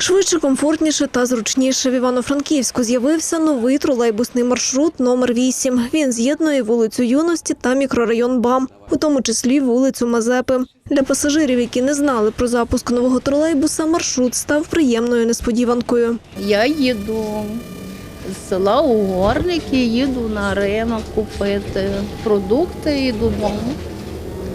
Швидше, комфортніше та зручніше в Івано-Франківську з'явився новий тролейбусний маршрут номер 8. Він з'єднує вулицю Юності та мікрорайон БАМ, у тому числі вулицю Мазепи. Для пасажирів, які не знали про запуск нового тролейбуса, маршрут став приємною несподіванкою. Я їду з села Угорники, їду на ринок купити продукти і додому.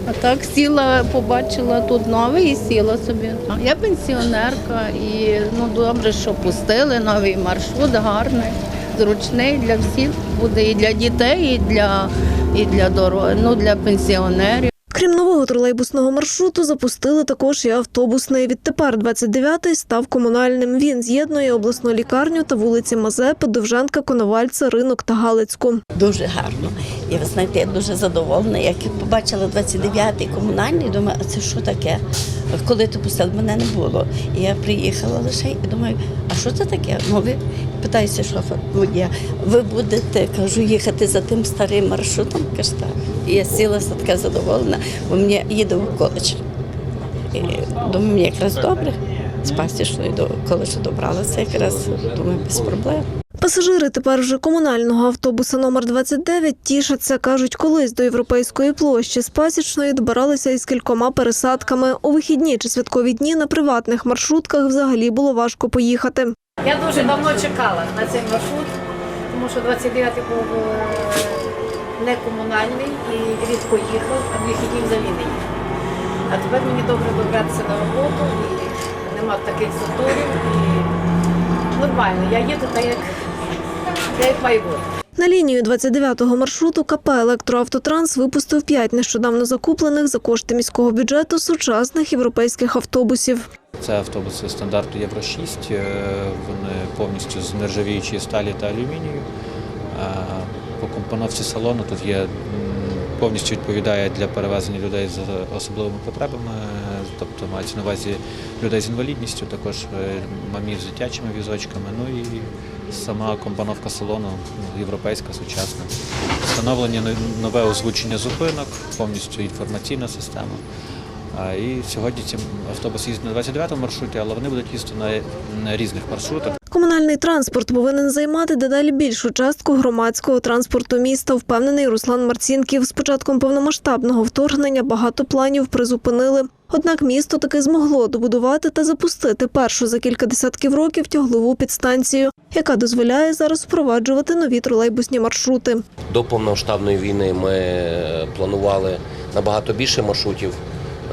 А так сіла, побачила тут новий і сіла собі. Я пенсіонерка і ну добре, що пустили новий маршрут, гарний, зручний для всіх буде і для дітей, і для, і для дороги, ну для пенсіонерів. Крім нового тролейбусного маршруту, запустили також і автобусний. Відтепер 29-й став комунальним. Він з'єднує обласну лікарню та вулиці Мазепи, Довженка, Коновальця, Ринок та Галицьку. Дуже гарно. І ви знаєте, я дуже задоволена. Як побачила 29-й комунальний, думаю, а це що таке? Коли ти пустив, мене не було. І я приїхала лише і думаю, а що це таке? Ну, ви питаюся шофер водія, ви будете кажу, їхати за тим старим маршрутом? Каже, так. І я сілася така задоволена, бо мені їде в коледж. І думаю, мені якраз добре. З пастішної до коледжу добралася, якраз думаю, без проблем. Пасажири тепер вже комунального автобуса номер 29 тішаться. Кажуть, колись до європейської площі з пасічної добиралися із кількома пересадками. У вихідні чи святкові дні на приватних маршрутках взагалі було важко поїхати. Я дуже давно чекала на цей маршрут, тому що 29-й був е, не комунальний і рідко їхав, а вихідні взагалі не їхав. А тепер мені добре добратися на роботу і нема таких заторів. І нормально, я їду так, як, має. На лінію 29-го маршруту КП «Електроавтотранс» випустив п'ять нещодавно закуплених за кошти міського бюджету сучасних європейських автобусів. Це автобуси стандарту Євро 6. е, Вони повністю з нержавіючої сталі та алюмінію. По компоновці салону тут є повністю відповідає для перевезення людей з особливими потребами, тобто мається на увазі людей з інвалідністю, також е, мамів з дитячими візочками. Ну і сама компоновка салону ну, європейська, сучасна. Встановлення нове озвучення зупинок, повністю інформаційна система. А, І сьогодні ці автобуси їздять на 29 маршруті, але вони будуть їздити на, різних маршрутах. Комунальний транспорт повинен займати дедалі більшу частку громадського транспорту міста, впевнений Руслан Марцінків. З початком повномасштабного вторгнення багато планів призупинили. Однак місто таки змогло добудувати та запустити першу за кілька десятків років тяглову підстанцію, яка дозволяє зараз впроваджувати нові тролейбусні маршрути. До повномасштабної війни ми е, планували набагато більше маршрутів,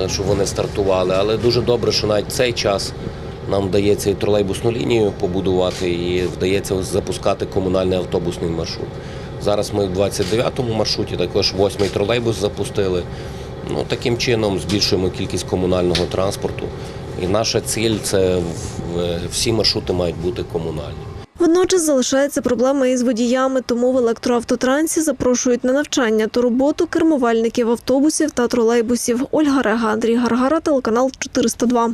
щоб вони стартували. Але дуже добре, що навіть цей час нам вдається і тролейбусну лінію побудувати, і вдається запускати комунальний автобусний маршрут. Зараз ми в 29-му маршруті, також 8-й тролейбус запустили. Ну, таким чином збільшуємо кількість комунального транспорту. І наша ціль це всі маршрути мають бути комунальні. Водночас залишається проблема із водіями, тому в електроавтотрансі запрошують на навчання та роботу кермувальників автобусів та тролейбусів. Ольга Рега, Андрій Гаргара, телеканал 402.